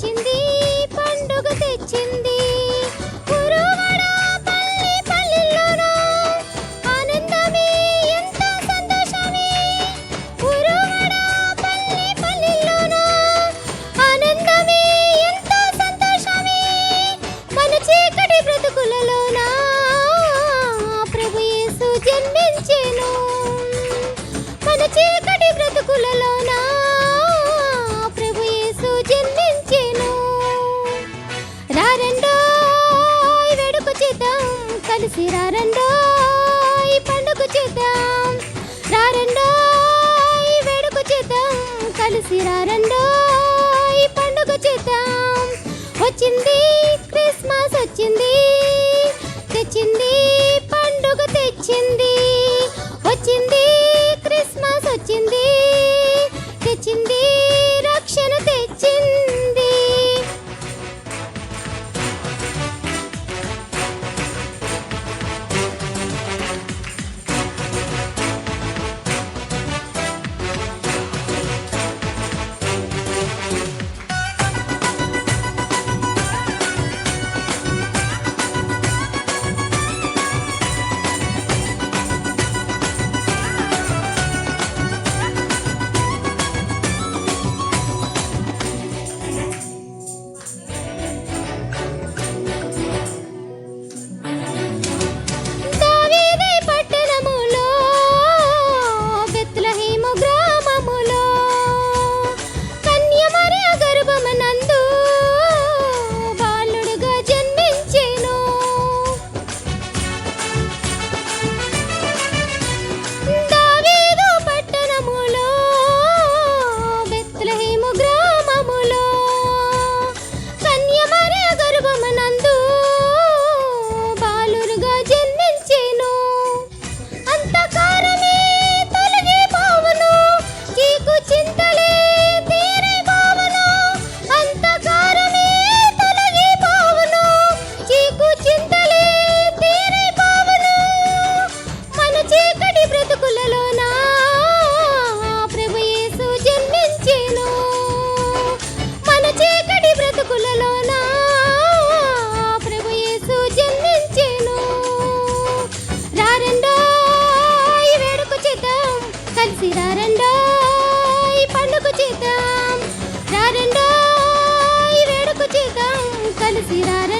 兄弟 రారండోయ్ వేడుక చేద్దాం కలిసి రారండోయ్ పండుగ చేద్దాం. వచ్చింది క్రిస్మస్ వచ్చింది சிறார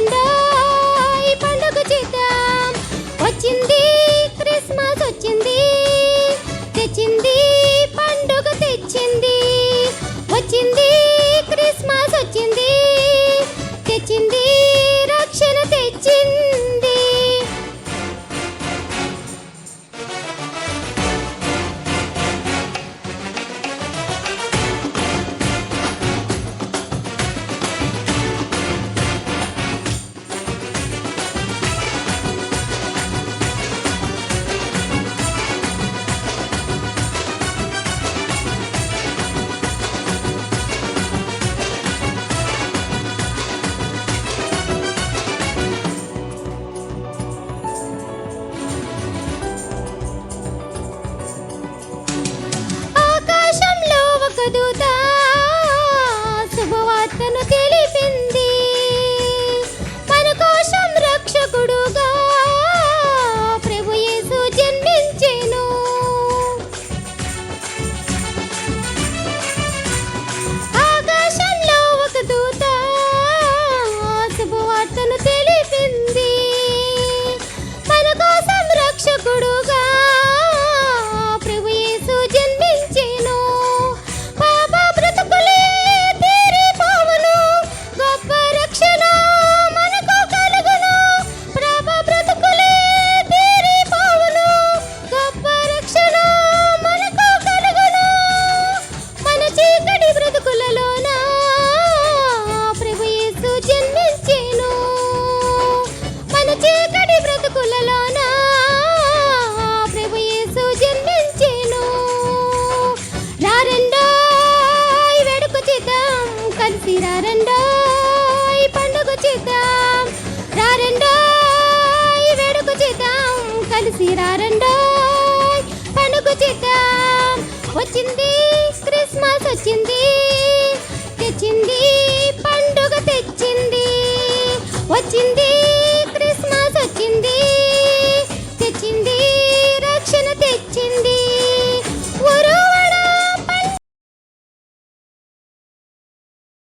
రండాయ్ పండుగ చేద్దాం. రా రండాయ్ వేడుక చేద్దాం. కలిసి రా పండుగ చేద్దాం. వచ్చింది